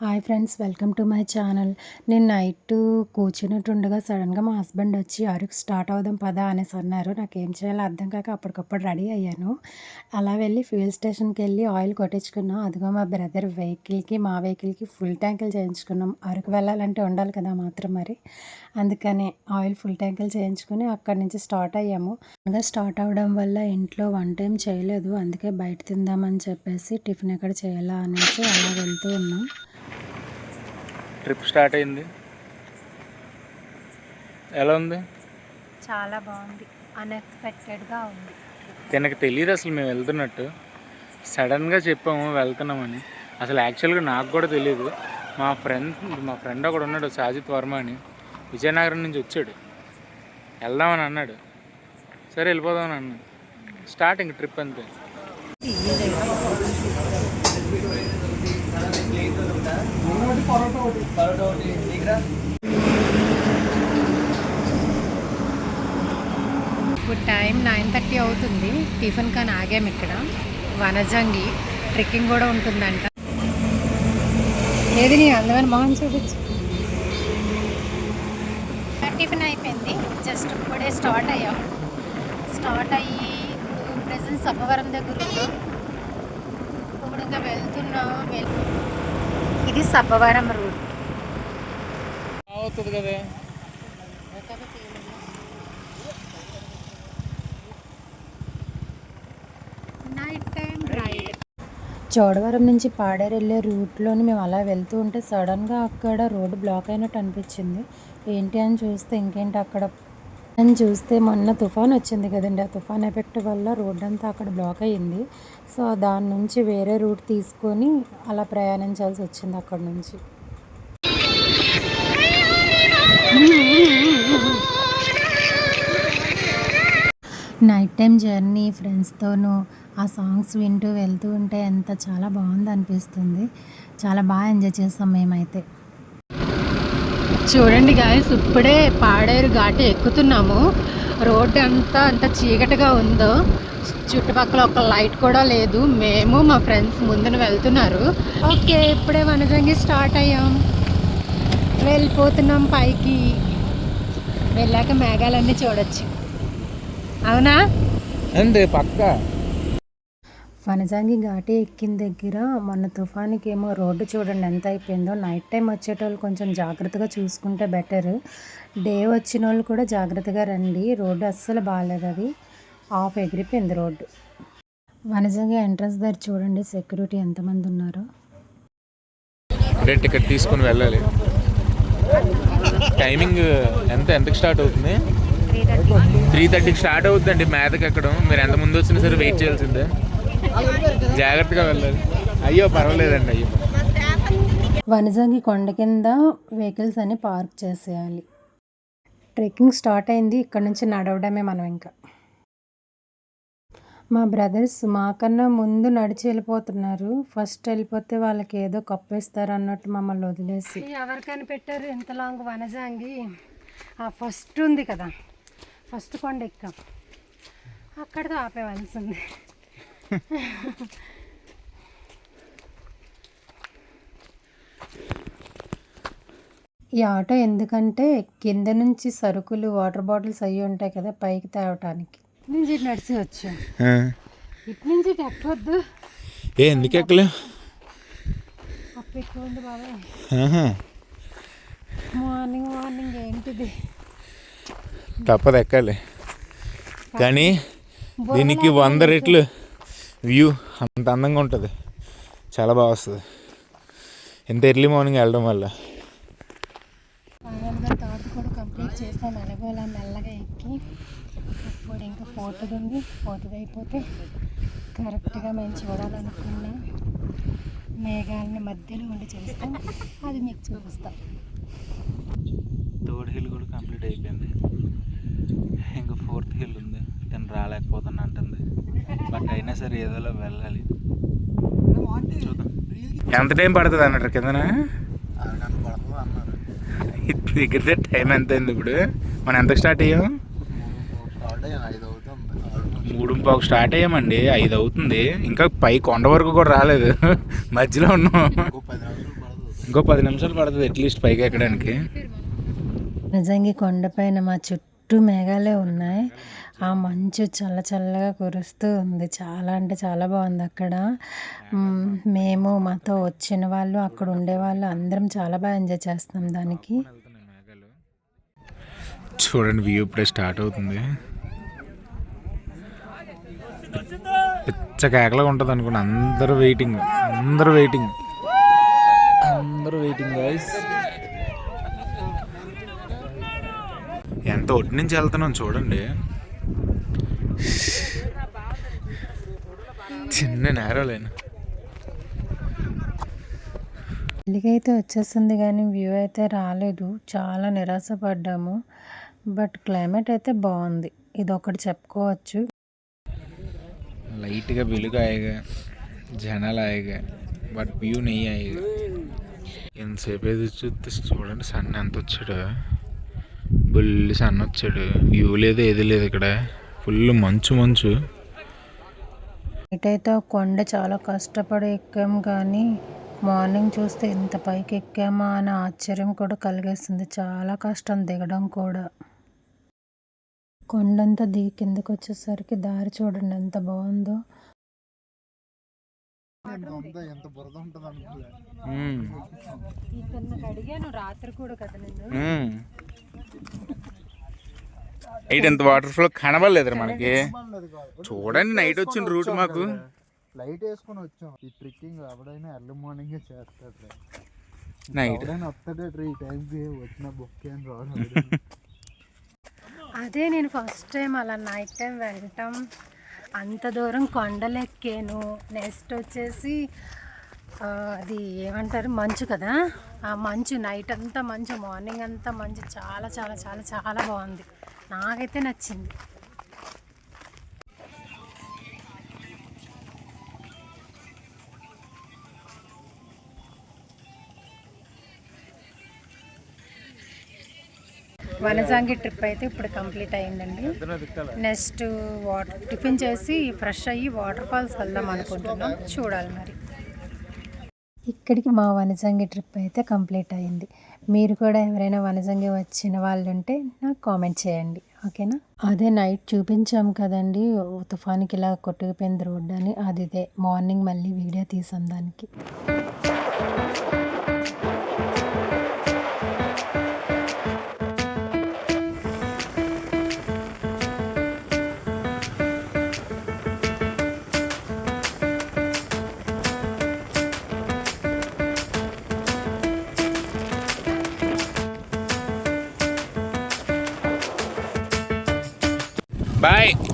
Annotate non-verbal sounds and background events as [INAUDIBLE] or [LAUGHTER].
Hi friends welcome to my channel. నేను night కూర్చున్నట్టుండగా సడన్గా మా హస్బెండ్ వచ్చి అరకు స్టార్ట్ అవుదాం పదా అనేసి అన్నారు. నాకు ఏం చేయాలో అర్థం కాక అప్పటికప్పుడు రెడీ అయ్యాను. అలా వెళ్ళి ఫ్యూల్ స్టేషన్కి వెళ్ళి ఆయిల్ కొట్టించుకున్నాం. అదిగో మా బ్రదర్ వెహికల్కి మా వెహికల్కి ఫుల్ ట్యాంకులు చేయించుకున్నాం. అరకు వెళ్ళాలంటే ఉండాలి కదా మాత్రం మరి. అందుకని ఆయిల్ ఫుల్ ట్యాంకులు చేయించుకుని అక్కడి నుంచి స్టార్ట్ అయ్యాము. ఇంకా స్టార్ట్ అవ్వడం వల్ల ఇంట్లో వన్ టైం చేయలేదు. అందుకే బయట తిందామని చెప్పేసి టిఫిన్ ఎక్కడ చేయాలా అనేసి అలా వెళ్తూ ఉన్నాం. ట్రిప్ స్టార్ట్ అయింది. ఎలా ఉంది? చాలా బాగుంది. అన్ఎక్స్పెక్టెడ్గా ఉంది. తనకు తెలియదు అసలు మేము వెళ్తున్నట్టు. సడన్గా చెప్పాము వెళ్తున్నామని. అసలు యాక్చువల్గా నాకు కూడా తెలియదు మా ఫ్రెండ్ మా ఫ్రెండ్ ఒకడు ఉన్నాడు సాజిత్ వర్మ అని. విజయనగరం నుంచి వచ్చాడు. వెళ్దామని అన్నాడు. సరే వెళ్ళిపోదామని అన్నాడు. స్టార్టింగ్ ట్రిప్ అంతే. ఇప్పుడు టైం నైన్ థర్టీ అవుతుంది. టిఫిన్ కానీ ఆగాము ఇక్కడ. వనజంగి ట్రెక్కింగ్ కూడా ఉంటుందంట. ఏది నీ అందమైన మొహం చూపించు. టిఫిన్ అయిపోయింది. జస్ట్ ఇప్పుడే స్టార్ట్ అయ్యాం. స్టార్ట్ అయ్యి ప్రజెంట్ సబ్బవరం దగ్గర ఉన్నాం. ఇప్పుడు ఇంకా వెళ్తున్నాం. వెల్- ఇది సబ్బవరం రూట్ అవుతుంది కదా. నైట్ టైం రైడ్ చోడవరం నుంచి పాడేరు వెళ్ళే రూట్లోని మేము అలా వెళ్తూ ఉంటే సడన్గా అక్కడ రోడ్డు బ్లాక్ అయినట్టు అనిపించింది. ఏంటి అని చూస్తే ఇంకేంటి అక్కడ అని చూస్తే మొన్న తుఫాన్ వచ్చింది కదండి. ఆ తుఫాన్ ఎఫెక్ట్ వల్ల రోడ్ అంతా అక్కడ బ్లాక్ అయ్యింది. సో దాని నుంచి వేరే రూట్ తీసుకొని అలా ప్రయాణించాల్సి వచ్చింది అక్కడ నుంచి. నైట్ టైం జర్నీ ఫ్రెండ్స్తోనూ ఆ సాంగ్స్ వింటూ వెళ్తూ ఉంటే ఎంత చాలా బాగుంది అనిపిస్తుంది చాలా బాగా ఎంజాయ్ చేస్తాం మేమైతే. చూడండి గాయస్ ఇప్పుడే పాడేరు ఘాటి ఎక్కుతున్నాము. రోడ్డు అంతా అంత చీకటిగా ఉందో చుట్టుపక్కల ఒక లైట్ కూడా లేదు. మేము మా ఫ్రెండ్స్ ముందున వెళ్తున్నారు. ఓకే ఇప్పుడే వనజంగి స్టార్ట్ అయ్యాం. వెళ్ళిపోతున్నాం పైకి. వెళ్ళాక మేఘాలన్నీ చూడొచ్చు. అవునా? అంతే పక్క? వనజాంగి ఘాటి ఎక్కిన దగ్గర మొన్న తుఫానికి ఏమో రోడ్డు చూడండి ఎంత అయిపోయిందో. నైట్ టైం వచ్చేటోళ్ళు కొంచెం జాగ్రత్తగా చూసుకుంటే బెటర్ డే వచ్చిన వాళ్ళు కూడా జాగ్రత్తగా రండి. రోడ్డు అస్సలు బాగాలేదు అది. ఆఫ్ ఎగిరిపోయింది రోడ్డు. వనజంగి ఎంట్రన్స్ దగ్గర చూడండి సెక్యూరిటీ ఎంతమంది ఉన్నారో. టికెట్ తీసుకుని వెళ్ళాలి. టైమింగ్ ఎంత ఎంతకి స్టార్ట్ అవుతుంది? త్రీ థర్టీకి స్టార్ట్ అవుతుందండి మేతకి ఎక్కడం మీరు ఎంత ముందు వచ్చినా సరే వెయిట్ చేయాల్సిందే. జాగ్రత్తగా వెళ్ళాలి. అయ్యో పర్వాలేదండి అయ్యో. వనజంగి కొండ కింద వెహికల్స్ అన్ని పార్క్ చేసేయాలి. ట్రెక్కింగ్ స్టార్ట్ అయింది. ఇక్కడ నుంచి నడవడమే మనం ఇంకా. మా బ్రదర్స్ మాకన్నా ముందు నడిచి వెళ్ళిపోతున్నారు. ఫస్ట్ వెళ్ళిపోతే వాళ్ళకి ఏదో కప్పేస్తారు అన్నట్టు మమ్మల్ని వదిలేసి. ఎవరికని పెట్టారు ఎంత లాంగ్ వనజాంగి. ఆ ఫస్ట్ ఉంది కదా. ఫస్ట్ కొండ ఎక్కాం. అక్కడితో ఆపేవలసింది. ఈ ఆటో ఎందుకంటే కింద నుంచి సరుకులు వాటర్ బాటిల్స్ అయ్యి ఉంటాయి కదా పైకి తేవటానికి. నుంచి నడిచి వచ్చాం? ఇటు నుంచి ఎక్కవద్దు. ఏ ఎందుకు ఎక్కలే ఉంది బాబాయ్. మార్నింగ్ మార్నింగ్ ఏంటిది? తప్పదు ఎక్కాలి. కానీ దీనికి వంద రెట్లు వ్యూ అంత అందంగా ఉంటుంది. చాలా బాగా వస్తుంది. ఎంత ఎర్లీ మార్నింగ్ వెళ్ళడం వల్ల. కూడా కంప్లీట్ చేశాను అనుకోలే మెల్లగా ఎక్కి ఇప్పుడు ఇంకా ఫోర్త్ది ఉంది. ఫోర్త్ది అయిపోతే కరెక్ట్గా మేము చూడాలనుకున్న మేఘాలని మధ్యలో ఉండి చేస్తాం. అది మీకు చూపిస్తాం. థర్డ్ హిల్ కూడా కంప్లీట్ అయిపోయింది. ఇంకా ఫోర్త్ హిల్ ఉంది తను రాలేకపోతున్నా అంటుంది. బట్ అయినా సరే ఏదోలా వెళ్ళాలి. చూద్దాం. ఎంత టైం పడుతుంది అన్నట్టు కిందన? [LAUGHS] దగ్గర టైం ఎంత అయింది ఇప్పుడు? మనం ఎంత స్టార్ట్ అయ్యాం? మూడు పావు స్టార్ట్ అయ్యామండి ఐదు అవుతుంది. ఇంకా పై కొండ వరకు కూడా రాలేదు. [LAUGHS] మధ్యలో ఉన్నాం. ఇంకో పది నిమిషాలు పడుతుంది. అట్లీస్ట్ పైకి ఎక్కడానికి. నిజంగా ఈ కొండపైన మా చుట్టూ మేఘాలే ఉన్నాయి. ఆ మంచు చల్ల చల్లగా కురుస్తూ ఉంది. చాలా అంటే చాలా బాగుంది అక్కడ. మేము. మాతో వచ్చిన వాళ్ళు అక్కడ ఉండే వాళ్ళు అందరం చాలా బాగా ఎంజాయ్ చేస్తున్నాం దానికి. చూడండి వ్యూ ఇప్పుడే స్టార్ట్ అవుతుంది. పిచ్చ కేకలాగా ఉంటుంది అనుకోండి అందరూ వెయిటింగ్ అందరూ వెయిటింగ్. అందరూ వెయిటింగ్ గాయస్ ఎంత ఒట్టి నుంచి వెళ్తున్నాం చూడండి. చిన్న నేరోలేను అయితే వచ్చేస్తుంది కానీ వ్యూ అయితే రాలేదు. చాలా నిరాశపడ్డాము. బట్ క్లైమేట్ అయితే బాగుంది. ఇది ఒకటి చెప్పుకోవచ్చు. లైట్గా వెలుగు ఆయగా జనాలు ఆయగా బట్ వ్యూ నెయ్యి ఆయగా ఎంతసేపు ఏదో చూస్తే చూడండి సన్ ఎంత వచ్చాడు బుల్లి సన్ వచ్చాడు. వ్యూ లేదు ఏది లేదు ఇక్కడ. ఫుల్ మంచు మంచు. ఇటైతే ఆ కొండ చాలా కష్టపడి ఎక్కాం కానీ మార్నింగ్ చూస్తే ఇంత పైకి ఎక్కామా అనే ఆశ్చర్యం కూడా కలిగేస్తుంది. చాలా కష్టం దిగడం కూడా. కొండంతా దిగి కిందకి వచ్చేసరికి దారి చూడండి ఎంత బాగుందో. అడిగాను రాత్రి కూడా కదా నేను. నైట్ ఎంత వాటర్ ఫ్లో కనబడలేదు మనకి చూడండి నైట్ వచ్చిన రూట్ మాకు. లైట్ వేసుకొని వచ్చాం. ఈ ట్రిక్కింగ్ ఎవడైనా ఎర్లీ మార్నింగ్ చేస్తాడు నైట్ వస్తాడు ఈ టైంకి వచ్చిన బొక్కే అని రాదు అదే నేను ఫస్ట్ టైం అలా నైట్ టైం వెళ్ళటం. అంత దూరం కొండలు ఎక్కాను నెక్స్ట్ వచ్చేసి అది ఏమంటారు? మంచు కదా? ఆ మంచు నైట్ అంతా మంచు మార్నింగ్ అంతా మంచు. చాలా చాలా చాలా చాలా బాగుంది. నాకైతే నచ్చింది. వనజాంగి ట్రిప్ అయితే ఇప్పుడు కంప్లీట్ అయిందండి. నెక్స్ట్ వాటర్ టిఫిన్ చేసి ఫ్రెష్ అయ్యి వాటర్ ఫాల్స్ వెళ్దాం అనుకుంటున్నాం. చూడాలి మరి. ఇక్కడికి మా వనజంగి ట్రిప్ అయితే కంప్లీట్ అయింది. మీరు కూడా ఎవరైనా వనజంగి వచ్చిన వాళ్ళు ఉంటే నాకు కామెంట్ చేయండి. ఓకేనా? అదే నైట్ చూపించాం కదండి. తుఫానికి ఇలా కొట్టుకుపోయింది రోడ్డు అని. అది ఇదే. మార్నింగ్ మళ్ళీ వీడియో తీసాం దానికి. Bye.